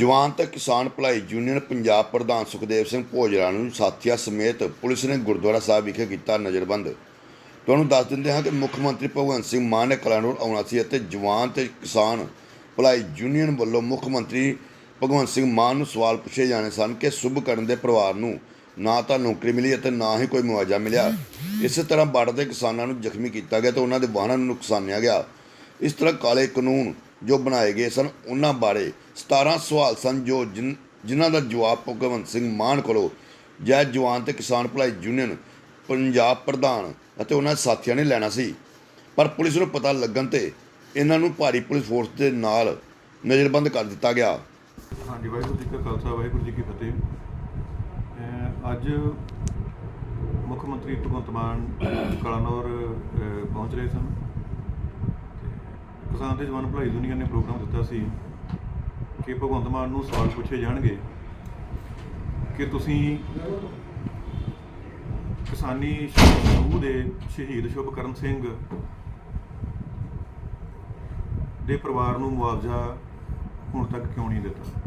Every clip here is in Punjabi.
ਜਵਾਨ ਤੇ ਕਿਸਾਨ ਭਲਾਈ ਯੂਨੀਅਨ ਪੰਜਾਬ ਪ੍ਰਧਾਨ ਸੁਖਦੇਵ ਸਿੰਘ ਭੋਜਰਾ ਨੂੰ ਸਾਥੀਆਂ ਸਮੇਤ ਪੁਲਿਸ ਨੇ ਗੁਰਦੁਆਰਾ ਸਾਹਿਬ ਵਿਖੇ ਕੀਤਾ ਨਜ਼ਰਬੰਦ। ਤੁਹਾਨੂੰ ਦੱਸ ਦਿੰਦੇ ਹਾਂ ਕਿ ਮੁੱਖ ਮੰਤਰੀ ਭਗਵੰਤ ਸਿੰਘ ਮਾਨ ਨੇ ਕਲਾਨੌਰ ਆਉਣਾ ਸੀ ਅਤੇ ਜਵਾਨ ਤੇ ਕਿਸਾਨ ਭਲਾਈ ਯੂਨੀਅਨ ਵੱਲੋਂ ਮੁੱਖ ਮੰਤਰੀ ਭਗਵੰਤ ਸਿੰਘ ਮਾਨ ਨੂੰ ਸਵਾਲ ਪੁੱਛੇ ਜਾਣੇ ਸਨ ਕਿ ਸੁਭਕਰਨ ਦੇ ਪਰਿਵਾਰ ਨੂੰ ਨਾ ਤਾਂ ਨੌਕਰੀ ਮਿਲੀ ਅਤੇ ਨਾ ਹੀ ਕੋਈ ਮੁਆਵਜ਼ਾ ਮਿਲਿਆ। ਇਸੇ ਤਰ੍ਹਾਂ ਬਾੜ ਦੇ ਕਿਸਾਨਾਂ ਨੂੰ ਜ਼ਖਮੀ ਕੀਤਾ ਗਿਆ ਤੇ ਉਹਨਾਂ ਦੇ ਵਾਹਨਾਂ ਨੂੰ ਨੁਕਸਾਨਿਆ ਗਿਆ। ਇਸ ਤਰ੍ਹਾਂ ਕਾਲੇ ਕਾਨੂੰਨ ਜੋ ਬਣਾਏ ਗਏ ਸਨ, ਉਹਨਾਂ ਬਾਰੇ 17 ਸਵਾਲ ਸਨ ਜੋ ਜਿਨ- ਜਿਨ੍ਹਾਂ ਦਾ ਜਵਾਬ ਭਗਵੰਤ ਸਿੰਘ ਮਾਨ ਕੋਲੋਂ ਜੈ ਜਵਾਨ ਤੇ ਕਿਸਾਨ ਭਲਾਈ ਯੂਨੀਅਨ, ਪੰਜਾਬ ਪ੍ਰਧਾਨ ਅਤੇ ਉਹਨਾਂ ਸਾਥੀਆਂ ਨੇ ਲੈਣਾ ਸੀ। ਪਰ ਪੁਲਿਸ ਨੂੰ ਪਤਾ ਲੱਗਣ ਤੇ ਇਹਨਾਂ ਨੂੰ ਭਾਰੀ ਪੁਲਿਸ ਫੋਰਸ ਦੇ ਨਾਲ ਨਜ਼ਰਬੰਦ ਕਰ ਦਿੱਤਾ ਗਿਆ। ਹਾਂਜੀ, ਵਾਹਿਗੁਰੂ ਜੀ ਕਾ ਖਾਲਸਾ, ਵਾਹਿਗੁਰੂ ਜੀ ਕੀ ਫਤਿਹ। ਅੱਜ ਮੁੱਖ ਮੰਤਰੀ ਭਗਵੰਤ ਮਾਨ ਕਲਾਨੌਰ ਪਹੁੰਚ ਰਹੇ ਸਨ। ਕਿਸਾਨ ਤੇ ਜਵਾਨ ਭਲਾਈ ਦੁਨੀਆ ਨੇ ਪ੍ਰੋਗਰਾਮ ਦਿੱਤਾ ਸੀ ਕਿ ਭਗਵੰਤ ਮਾਨ ਨੂੰ ਸਵਾਲ ਪੁੱਛੇ ਜਾਣਗੇ ਕਿ ਤੁਸੀਂ ਕਿਸਾਨੀ ਸਮੂਹ ਦੇ ਸ਼ਹੀਦ ਸ਼ੁਭਕਰਨ ਸਿੰਘ ਦੇ ਪਰਿਵਾਰ ਨੂੰ ਮੁਆਵਜ਼ਾ ਹੁਣ ਤੱਕ ਕਿਉਂ ਨਹੀਂ ਦਿੱਤਾ?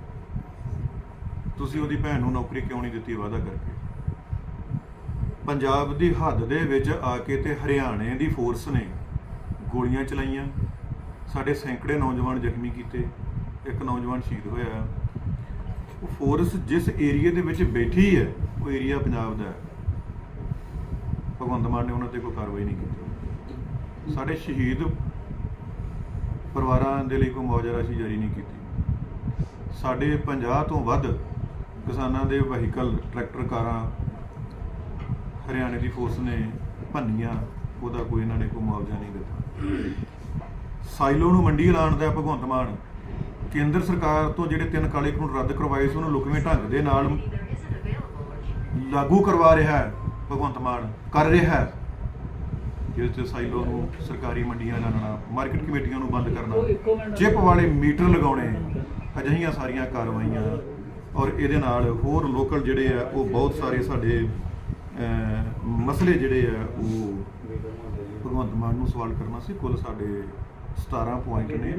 ਤੁਸੀਂ ਉਹਦੀ ਭੈਣ ਨੂੰ ਨੌਕਰੀ ਕਿਉਂ ਨਹੀਂ ਦਿੱਤੀ ਵਾਅਦਾ ਕਰਕੇ? ਪੰਜਾਬ ਦੀ ਹੱਦ ਦੇ ਵਿੱਚ ਆ ਕੇ ਤੇ ਹਰਿਆਣੇ ਦੀ ਫੋਰਸ ਨੇ ਗੋਲੀਆਂ ਚਲਾਈਆਂ। ਸਾਡੇ ਸੈਂਕੜੇ ਨੌਜਵਾਨ ਜ਼ਖਮੀ ਕੀਤੇ, ਇੱਕ ਨੌਜਵਾਨ ਸ਼ਹੀਦ ਹੋਇਆ ਉਹ ਫੋਰਸ ਜਿਸ ਏਰੀਆ ਦੇ ਵਿੱਚ ਬੈਠੀ ਹੈ, ਉਹ ਏਰੀਆ ਪੰਜਾਬ ਦਾ ਹੈ। ਭਗਵੰਤ ਮਾਨ ਨੇ ਉਹਨਾਂ ਤੇ ਕੋਈ ਕਾਰਵਾਈ ਨਹੀਂ ਕੀਤੀ। ਸਾਡੇ ਸ਼ਹੀਦ ਪਰਿਵਾਰਾਂ ਦੇ ਲਈ ਕੋਈ ਮੁਆਵਜ਼ਾ ਰਾਸ਼ੀ ਜਾਰੀ ਨਹੀਂ ਕੀਤੀ। ਸਾਡੇ 50 ਤੋਂ ਵੱਧ ਕਿਸਾਨਾਂ ਦੇ ਵਹੀਕਲ, ਟਰੈਕਟਰ, ਕਾਰਾਂ ਹਰਿਆਣੇ ਦੀ ਫੋਰਸ ਨੇ ਭੰਨੀਆਂ, ਉਹਦਾ ਕੋਈ ਇਹਨਾਂ ਨੇ ਕੋਈ ਮੁਆਵਜ਼ਾ ਨਹੀਂ ਦਿੱਤਾ। ਸਾਈਲੋ ਨੂੰ ਮੰਡੀ ਐਲਾਨ ਦਾ ਭਗਵੰਤ ਮਾਨ। ਕੇਂਦਰ ਸਰਕਾਰ ਤੋਂ ਜਿਹੜੇ ਤਿੰਨ ਕਾਲੇ ਕਾਨੂੰਨ ਰੱਦ ਕਰਵਾਏ ਸੀ, ਉਹਨੂੰ ਲੁਕਵੇਂ ਢੰਗ ਦੇ ਨਾਲ ਲਾਗੂ ਕਰਵਾ ਰਿਹਾ ਹੈ ਭਗਵੰਤ ਮਾਨ, ਕਰ ਰਿਹਾ ਹੈ। ਜਿਸ ਤੇ ਸਾਈਲੋ ਨੂੰ ਸਰਕਾਰੀ ਮੰਡੀਆਂ ਲਾਣਾ ਮਾਰਕੀਟ ਕਮੇਟੀਆਂ ਨੂੰ ਬੰਦ ਕਰਨਾ, ਚਿਪ ਵਾਲੇ ਮੀਟਰ ਲਗਾਉਣੇ, ਅਜਿਹੀਆਂ ਸਾਰੀਆਂ ਕਾਰਵਾਈਆਂ ਔਰ ਇਹਦੇ ਨਾਲ ਹੋਰ ਲੋਕਲ ਜਿਹੜੇ ਆ, ਉਹ ਬਹੁਤ ਸਾਰੇ ਸਾਡੇ ਮਸਲੇ ਜਿਹੜੇ ਆ, ਉਹ ਭਗਵੰਤ ਮਾਨ ਨੂੰ ਸਵਾਲ ਕਰਨਾ ਸੀ, ਕੁੱਲ ਸਾਡੇ 17 ਪੁਆਇੰਟ ਨੇ।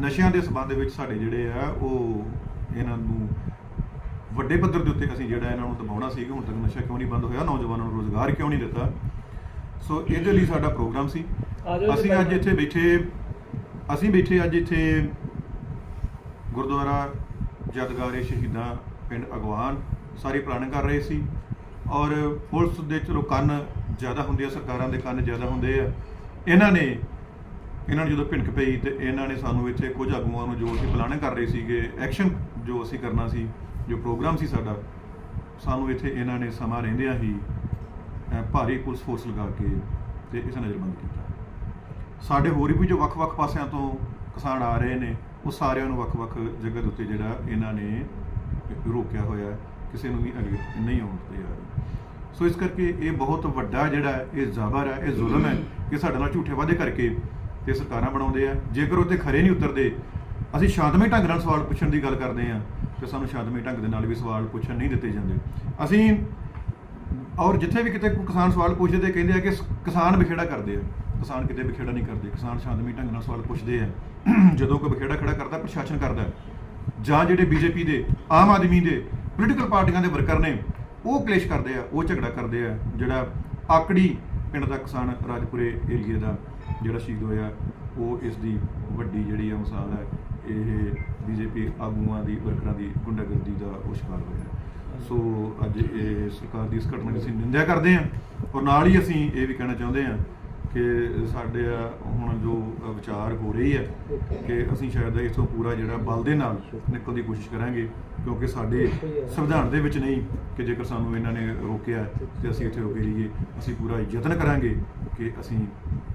ਨਸ਼ਿਆਂ ਦੇ ਸਬੰਧ ਵਿੱਚ ਸਾਡੇ ਜਿਹੜੇ ਆ ਉਹ ਇਹਨਾਂ ਨੂੰ ਵੱਡੇ ਪੱਧਰ ਦੇ ਉੱਤੇ ਅਸੀਂ ਜਿਹੜਾ ਇਹਨਾਂ ਨੂੰ ਦਬਾਉਣਾ ਸੀ ਕਿ ਹੁਣ ਤੱਕ ਨਸ਼ਾ ਕਿਉਂ ਨਹੀਂ ਬੰਦ ਹੋਇਆ ਨੌਜਵਾਨਾਂ ਨੂੰ ਰੋਜ਼ਗਾਰ ਕਿਉਂ ਨਹੀਂ ਦਿੱਤਾ। ਸੋ ਇਹਦੇ ਲਈ ਸਾਡਾ ਪ੍ਰੋਗਰਾਮ ਸੀ। ਅਸੀਂ ਅੱਜ ਇੱਥੇ ਬੈਠੇ ਅਸੀਂ ਬੈਠੇ ਅੱਜ ਇੱਥੇ ਗੁਰਦੁਆਰਾ ਜਦਗਾਰੇ ਸ਼ਹੀਦਾਂ ਪਿੰਡ ਅਗਵਾਨ ਸਾਰੀ ਪਲਾਨਿੰਗ ਕਰ ਰਹੇ ਸੀ। ਔਰ ਪੁਲਿਸ ਦੇ ਚਲੋ ਕੰਨ ਜ਼ਿਆਦਾ ਹੁੰਦੇ ਆ ਸਰਕਾਰਾਂ ਦੇ ਕੰਨ ਜ਼ਿਆਦਾ ਹੁੰਦੇ ਆ। ਇਹਨਾਂ ਨੇ ਇਹਨਾਂ ਨੂੰ ਜਦੋਂ ਭਿਣਕ ਪਈ ਤੇ ਇਹਨਾਂ ਨੇ ਸਾਨੂੰ ਇੱਥੇ ਕੁਝ ਆਗੂਆਂ ਨੂੰ ਜੋ ਅਸੀਂ ਪਲਾਨ ਕਰ ਰਹੇ ਸੀਗੇ ਐਕਸ਼ਨ ਜੋ ਅਸੀਂ ਕਰਨਾ ਸੀ, ਜੋ ਪ੍ਰੋਗਰਾਮ ਸੀ ਸਾਡਾ, ਸਾਨੂੰ ਇੱਥੇ ਇਹਨਾਂ ਨੇ ਸਮਾਂ ਰਹਿੰਦਿਆਂ ਹੀ ਭਾਰੀ ਪੁਲਿਸ ਫੋਰਸ ਲਗਾ ਕੇ ਤੇ ਇਸ ਨਜ਼ਰਬੰਦ ਕੀਤਾ। ਸਾਡੇ ਹੋਰ ਵੀ ਜੋ ਵੱਖ-ਵੱਖ ਪਾਸਿਆਂ ਤੋਂ ਕਿਸਾਨ ਆ ਰਹੇ ਨੇ, ਉਹ ਸਾਰਿਆਂ ਨੂੰ ਵੱਖ-ਵੱਖ ਜਗ੍ਹਾ ਦੇ ਉੱਤੇ ਜਿਹੜਾ ਇਹਨਾਂ ਨੇ ਰੋਕਿਆ ਹੋਇਆ ਕਿਸੇ ਨੂੰ ਵੀ ਅੱਗੇ ਨਹੀਂ ਆਉਣ ਦਿੱਤਾ ਸੋ ਇਸ ਕਰਕੇ ਇਹ ਬਹੁਤ ਵੱਡਾ ਜਿਹੜਾ ਇਹ ਜ਼ਾਬਰ ਹੈ, ਇਹ ਜ਼ੁਲਮ ਹੈ ਕਿ ਸਾਡੇ ਨਾਲ ਝੂਠੇ ਵਾਅਦੇ ਕਰਕੇ ਤੇ ਸਰਕਾਰਾਂ ਬਣਾਉਂਦੇ ਆ। ਜੇਕਰ ਉਹ ਤੇ ਖਰੇ ਨਹੀਂ ਉਤਰਦੇ, ਅਸੀਂ ਸ਼ਾਂਤਮਈ ਢੰਗ ਨਾਲ ਸਵਾਲ ਪੁੱਛਣ ਦੀ ਗੱਲ ਕਰਦੇ ਆ ਤੇ ਸਾਨੂੰ ਸ਼ਾਂਤਮਈ ਢੰਗ ਦੇ ਨਾਲ ਵੀ ਸਵਾਲ ਪੁੱਛਣ ਨਹੀਂ ਦਿੱਤੇ ਜਾਂਦੇ। ਅਸੀਂ ਔਰ ਜਿੱਥੇ ਵੀ ਕਿਤੇ ਕਿਸਾਨ ਸਵਾਲ ਪੁੱਛਦੇ ਤੇ ਕਹਿੰਦੇ ਆ ਕਿ ਕਿਸਾਨ ਵਿਖੇੜਾ ਕਰਦੇ ਆ। ਕਿਸਾਨ ਕਿਤੇ ਵਿਖੇੜਾ ਨਹੀਂ ਕਰਦੇ, ਕਿਸਾਨ ਸ਼ਾਂਤਮਈ ਢੰਗ ਨਾਲ ਸਵਾਲ ਪੁੱਛਦੇ ਆ। ਜਦੋਂ ਕੋਈ ਵਿਖੇੜਾ ਖੜਾ ਕਰਦਾ, ਪ੍ਰਸ਼ਾਸਨ ਕਰਦਾ, ਜਾਂ ਜਿਹੜੇ ਬੀਜੇਪੀ ਦੇ, ਆਮ ਆਦਮੀ ਦੇ ਪੋਲੀਟੀਕਲ ਪਾਰਟੀਆਂ ਦੇ ਵਰਕਰ ਨੇ, ਉਹ ਕਲੇਸ਼ ਕਰਦੇ ਆ, ਉਹ ਝਗੜਾ ਕਰਦੇ ਆ, ਜਿਹੜਾ ਆਕੜੀ ਪਿੰਡ ਦਾ ਕਿਸਾਨ ਰਾਜਪੁਰੇ ਏਰੀਏ ਦਾ ਜਿਹੜਾ ਸ਼ਹੀਦ ਹੋਇਆ, ਉਹ ਇਸ ਦੀ ਵੱਡੀ ਜਿਹੜੀ ਆ ਮਿਸਾਲ ਹੈ, ਇਹ ਬੀਜੇਪੀ ਆਗੂਆਂ ਦੀ, ਵਰਕਰਾਂ ਦੀ ਗੁੰਡਾਗਰਦੀ ਦਾ ਉਹ ਸ਼ਿਕਾਰ ਹੋਇਆ। ਸੋ ਅੱਜ ਇਹ ਸਰਕਾਰ ਦੀ ਇਸ ਘਟਨਾ ਦੀ ਅਸੀਂ ਨਿੰਦਿਆ ਕਰਦੇ ਹਾਂ, ਔਰ ਨਾਲ ਹੀ ਅਸੀਂ ਇਹ ਵੀ ਕਹਿਣਾ ਚਾਹੁੰਦੇ ਹਾਂ ਕਿ ਸਾਡੇ ਆ ਹੁਣ ਜੋ ਵਿਚਾਰ ਹੋ ਰਹੀ ਹੈ ਕਿ ਅਸੀਂ ਸ਼ਾਇਦ ਇਸ ਤੋਂ ਪੂਰਾ ਜਿਹੜਾ ਬਲ ਦੇ ਨਾਲ ਨਿਕਲਣ ਦੀ ਕੋਸ਼ਿਸ਼ ਕਰਾਂਗੇ, ਕਿਉਂਕਿ ਸਾਡੇ ਸੰਵਿਧਾਨ ਦੇ ਵਿੱਚ ਨਹੀਂ ਕਿ ਜੇਕਰ ਸਾਨੂੰ ਇਹਨਾਂ ਨੇ ਰੋਕਿਆ ਤੇ ਅਸੀਂ ਇੱਥੇ ਰੁਕੇ ਰਹੀਏ, ਅਸੀਂ ਪੂਰਾ ਯਤਨ ਕਰਾਂਗੇ ਕਿ ਅਸੀਂ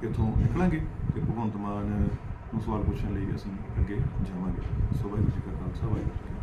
ਇੱਥੋਂ ਨਿਕਲਾਂਗੇ ਤੇ ਭਗਵੰਤ ਮਾਨ ਨੂੰ ਸਵਾਲ ਪੁੱਛਣ ਲਈ ਅਸੀਂ ਅੱਗੇ ਜਾਵਾਂਗੇ। ਸੋ ਵਾਹਿਗੁਰੂ ਜੀ ਕਾ ਖਾਲਸਾ, ਵਾਹਿਗੁਰੂ